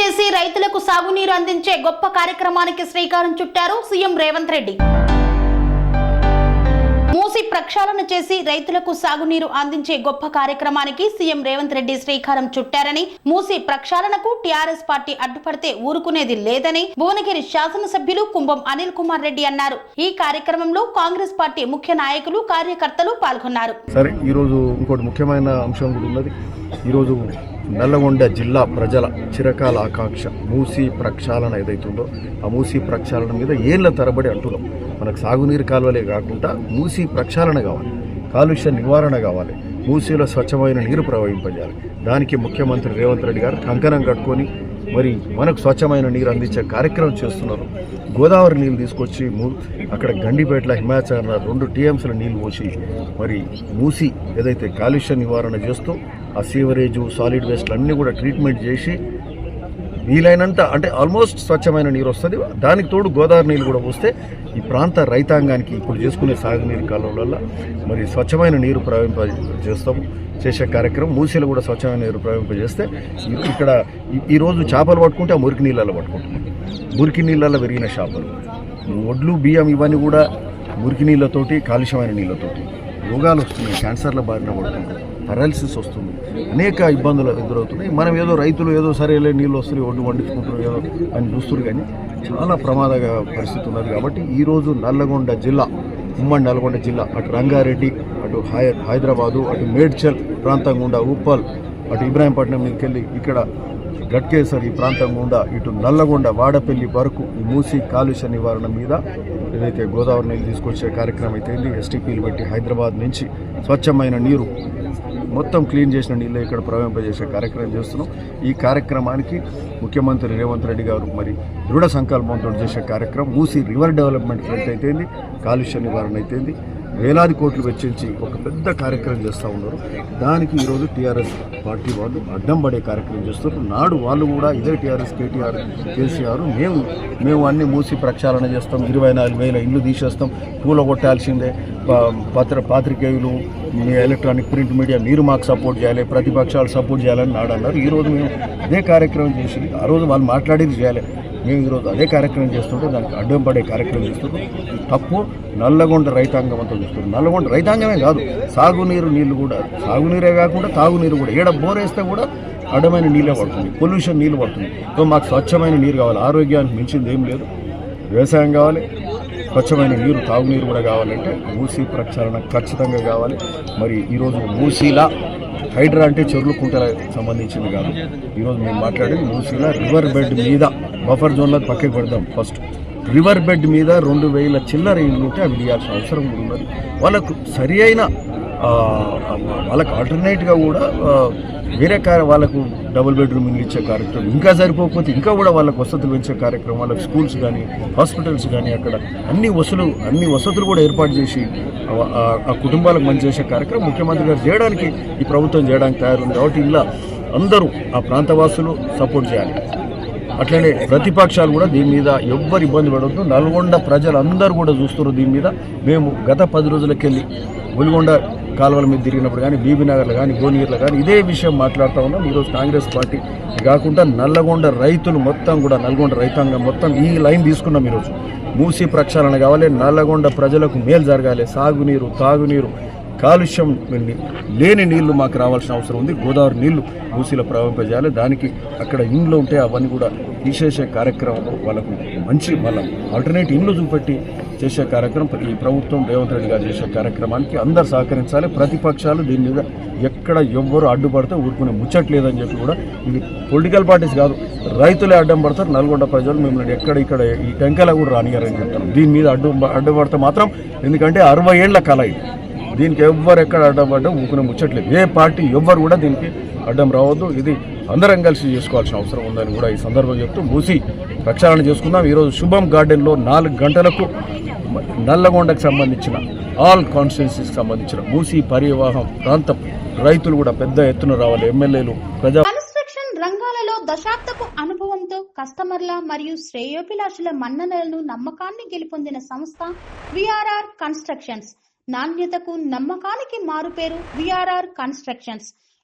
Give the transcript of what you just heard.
చేసి రైతులకు సాగునీరు అందించే గొప్ప కార్యక్రమానికి శ్రీకారం చుట్టారు సీఎం రేవంత్ రెడ్డి. మూసి ప్రక్షాళన చేసి రైతులకు సాగునీరు అందించే గొప్ప కార్యక్రమానికి సీఎం రేవంత్ రెడ్డి శ్రీకారం చుట్టారని మూసి ప్రక్షాళనకు టీఆర్ఎస్ పార్టీ అడ్డుపడితే ఊరుకునేది లేదని భువనగిరి శాసనసభ్యులు కుంభం అనిల్ కుమార్ రెడ్డి అన్నారు. ఈ కార్యక్రమంలో కాంగ్రెస్ పార్టీ ముఖ్య నాయకులు కార్యకర్తలు పాల్గొన్నారు. సరే ఈరోజు ఇంకోటి ముఖ్యమైన అంశం కూడా ఉన్నది. ఈరోజు నల్లగొండ జిల్లా ప్రజల చిరకాల ఆకాంక్ష. మూసీ ప్రక్షాళన ఏదైతుందో ఆ మూసీ ప్రక్షాళన మీద ఏళ్ళ తరబడి అంటున్నాం. మనకు సాగునీరు కాలువలే కాకుండా మూసీ ప్రక్షాళన కావాలి. కాలుష్య నివారణ కావాలి. మూసీలో స్వచ్ఛమైన నీరు ప్రవహింపజేయాలి. దానికి ముఖ్యమంత్రి రేవంత్ రెడ్డి గారు కంకణం కట్టుకొని మరి మనకు స్వచ్ఛమైన నీరు అందించే కార్యక్రమం చేస్తున్నారు. గోదావరి నీళ్ళు తీసుకొచ్చి మూ అక్కడ గండిపేటల హిమాచల్ రెండు టీఎంసీల నీళ్ళు పోసి మరి మూసి ఏదైతే కాలుష్య నివారణ చేస్తూ ఆ సీవరేజు సాలిడ్ వేస్ట్లు అన్నీ కూడా ట్రీట్మెంట్ చేసి వీలైనంత అంటే ఆల్మోస్ట్ స్వచ్ఛమైన నీరు వస్తుంది. దానికి తోడు గోదావరి నీళ్ళు కూడా వస్తే ఈ ప్రాంత రైతాంగానికి ఇప్పుడు చేసుకునే సాగునీరు కాలంలో మరి స్వచ్ఛమైన నీరు ప్రవహింప చేస్తాము చేసే కార్యక్రమం మూసీలు కూడా స్వచ్ఛమైన నీరు ప్రవహింపజేస్తే ఇక్కడ ఈరోజు చేపలు పట్టుకుంటే ఆ మురికి నీళ్ళలో పట్టుకుంటాం మురికి నీళ్ళలో పెరిగిన చేపలు. ఒడ్లు బియ్యం ఇవన్నీ కూడా మురికి నీళ్ళతోటి కాలుష్యమైన నీళ్ళతోటి రోగాలు వస్తున్నాయి. క్యాన్సర్ల బారిన పడుతుంటాయి పెరాలసిస్ వస్తుంది. అనేక ఇబ్బందులు ఎదురవుతున్నాయి. మనం ఏదో రైతులు ఏదో సరేలే నీళ్ళు వస్తున్నాయి ఒడ్డు వండించుకుంటారు ఏదో అని చూస్తారు కానీ చాలా ప్రమాదంగా పరిస్థితి ఉన్నది కాబట్టి ఈరోజు నల్లగొండ జిల్లా ఉమ్మడి నల్గొండ జిల్లా అటు రంగారెడ్డి అటు హై హైదరాబాదు అటు మేడ్చల్ ప్రాంతం గుండా ఉప్పల్ అటు ఇబ్రాహీంపట్నం మీదకెళ్ళి ఇక్కడ గట్కేసర్ ఈ ప్రాంతం గుండా ఇటు నల్లగొండ వాడపల్లి వరకు ఈ మూసి కాలుష్య నివారణ మీద ఏదైతే గోదావరి నీళ్ళు తీసుకొచ్చే కార్యక్రమం అయితే ఎస్టీపీలు పెట్టి హైదరాబాద్ నుంచి స్వచ్ఛమైన నీరు మొత్తం క్లీన్ చేసిన నీళ్ళు ఇక్కడ ప్రవేశింపజేసే కార్యక్రమం చేస్తున్నాం. ఈ కార్యక్రమానికి ముఖ్యమంత్రి రేవంత్ రెడ్డి గారు మరి దృఢ సంకల్పంతో చేసే కార్యక్రమం. మూసి రివర్ డెవలప్మెంట్ ఫ్రంట్ అయితేంది కాలుష్య నివారణ అయితేంది. వేలాది కోట్లు వెచ్చించి ఒక పెద్ద కార్యక్రమం చేస్తూ ఉన్నారు. దానికి ఈరోజు టీఆర్ఎస్ పార్టీ వాళ్ళు అడ్డం పడే కార్యక్రమం చేస్తున్నారు. నాడు వాళ్ళు కూడా ఇదే టీఆర్ఎస్ కేటీఆర్ కేసీఆర్ మేము మేము అన్ని మూసి ప్రక్షాళన చేస్తాం. ఇరవై నాలుగు వేల ఇల్లు తీసేస్తాం. పూల కొట్టాల్సిందే. ప- పత్ర పాత్రికేయులు ఎలక్ట్రానిక్ ప్రింట్ మీడియా మీరు మాకు సపోర్ట్ చేయాలి ప్రతిపక్షాలు సపోర్ట్ చేయాలని నాడు అన్నారు. ఈరోజు మేము అదే కార్యక్రమం చేసి ఆ రోజు వాళ్ళు మాట్లాడేది చేయాలి. మేము ఈరోజు అదే కార్యక్రమం చేస్తుంటే దానికి అడ్డం పడే కార్యక్రమం చేస్తున్నాం తప్పు నల్లగొండ రైతాంగం అంతా చూస్తుంది. నల్లగొండ రైతాంగమే కాదు సాగునీరు నీళ్ళు కూడా సాగునీరే కాకుండా తాగునీరు కూడా. ఏడ బోరేస్తే కూడా అడ్డమైన నీళ్ళే పడుతుంది పొల్యూషన్ నీళ్ళు పడుతుంది. సో మాకు స్వచ్ఛమైన నీరు కావాలి ఆరోగ్యానికి మించింది ఏం లేదు. వ్యవసాయం కావాలి స్వచ్ఛమైన నీరు తాగునీరు కూడా కావాలంటే మూసీ ప్రక్షాళన ఖచ్చితంగా కావాలి. మరి ఈరోజు మూసీలా హైడ్రా అంటే చెరువులు కుంటలకు సంబంధించింది కాదు. ఈరోజు మేము మాట్లాడేది మూసీలా రివర్ బెడ్ మీద బఫర్ జోన్లో పక్కకి పెడదాం ఫస్ట్. రివర్ బెడ్ మీద రెండు వేల చిల్లర ఇల్లు ఉంటే అవి తీయాల్సిన అవసరం ఉన్నది. వాళ్ళకు సరి అయిన వాళ్ళకు ఆల్టర్నేట్గా కూడా వేరే కా వాళ్ళకు డబుల్ బెడ్రూమ్ ఇచ్చే కార్యక్రమం ఇంకా సరిపోకపోతే ఇంకా కూడా వాళ్ళకు వసతులు పెంచే కార్యక్రమం వాళ్ళకి స్కూల్స్ కానీ హాస్పిటల్స్ కానీ అక్కడ అన్ని వసతులు అన్ని వసతులు కూడా ఏర్పాటు చేసి ఆ- ఆ కుటుంబాలకు మంచి చేసే కార్యక్రమం ముఖ్యమంత్రి గారు చేయడానికి ఈ ప్రభుత్వం చేయడానికి తయారుంది. కాబట్టి ఇలా అందరూ ఆ ప్రాంతవాసులు సపోర్ట్ చేయాలి. అట్లనే ప్రతిపక్షాలు కూడా దీని మీద ఎవ్వరు ఇబ్బంది పడవద్దు నల్గొండ ప్రజలందరూ కూడా చూస్తున్నారు దీని మీద. మేము గత పది రోజులకెళ్ళి ఒలిగొండ కాలువల మీద తిరిగినప్పుడు కానీ బీబీనగర్లో కానీ భువనగిరిలో కానీ ఇదే విషయం మాట్లాడుతూ ఉన్నాం. ఈరోజు కాంగ్రెస్ పార్టీ కాకుండా నల్లగొండ రైతులు మొత్తం కూడా నల్గొండ రైతాంగం మొత్తం ఈ లైన్ తీసుకున్నాం ఈరోజు. మూసి ప్రక్షాళన కావాలి నల్లగొండ ప్రజలకు మేలు జరగాలి సాగునీరు తాగునీరు కాలుష్యం లేని నీళ్ళు మాకు రావాల్సిన అవసరం ఉంది. గోదావరి నీళ్ళు మూసీలో ప్రవహింపజేయాలి. దానికి అక్కడ ఇండ్లు ఉంటే అవన్నీ కూడా తీసేసే కార్యక్రమం వాళ్ళకు మంచి వాళ్ళ ఆల్టర్నేట్ ఇండ్లు చూపెట్టి చేసే కార్యక్రమం ఈ ప్రభుత్వం రేవంత్ రెడ్డి గారు చేసే కార్యక్రమానికి అందరు సహకరించాలి. ప్రతిపక్షాలు దీని మీద ఎక్కడ ఎవ్వరు అడ్డుపడితే ఊరుకునే ముచ్చట్లేదని చెప్పి కూడా ఇవి పొలిటికల్ పార్టీస్ కాదు రైతులే అడ్డం పడతారు. నల్గొండ ప్రజలు మిమ్మల్ని ఎక్కడ ఇక్కడ ఈ టెంకల కూడా రానియారని చెప్తారు దీని మీద అడ్డు అడ్డుపడితే మాత్రం ఎందుకంటే అరవై ఏళ్ళ కళ ఇది. దీనికి ఎవ్వరు ఎక్కడ అడ్డం ఊకునే ముచ్చట్లేదు ఏ పార్టీ ఎవ్వరు కూడా దీనికి అడ్డం రావద్దు. ఇది అందరం కలిసి చేసుకోవాల్సిన అవసరం ఉందని కూడా ఈ సందర్భం చెప్తూ మూసి ప్రక్షాళన చేసుకుందాం. ఈరోజు శుభం గార్డెన్లో నాలుగు గంటలకు నల్లగొండకు సంబంధించిన ఆల్ కాన్స్టిట్యున్సీకి సంబంధించిన మూసి పరివాహం ప్రాంతం రైతులు కూడా పెద్ద ఎత్తున రావాలి. ఎమ్మెల్యేలు ప్రజా కన్స్ట్రక్షన్ రంగాలలో దశాబ్దపు అనుభవంతో కస్టమర్ల మరియు శ్రేయోభిలాషుల మన్ననలను నమ్మకాన్ని గెలుపొందిన సంస్థ విఆర్ఆర్ కన్స్ట్రక్షన్స్. నాణ్యతకు నమ్మకానికి మారుపేరు VRR constructions.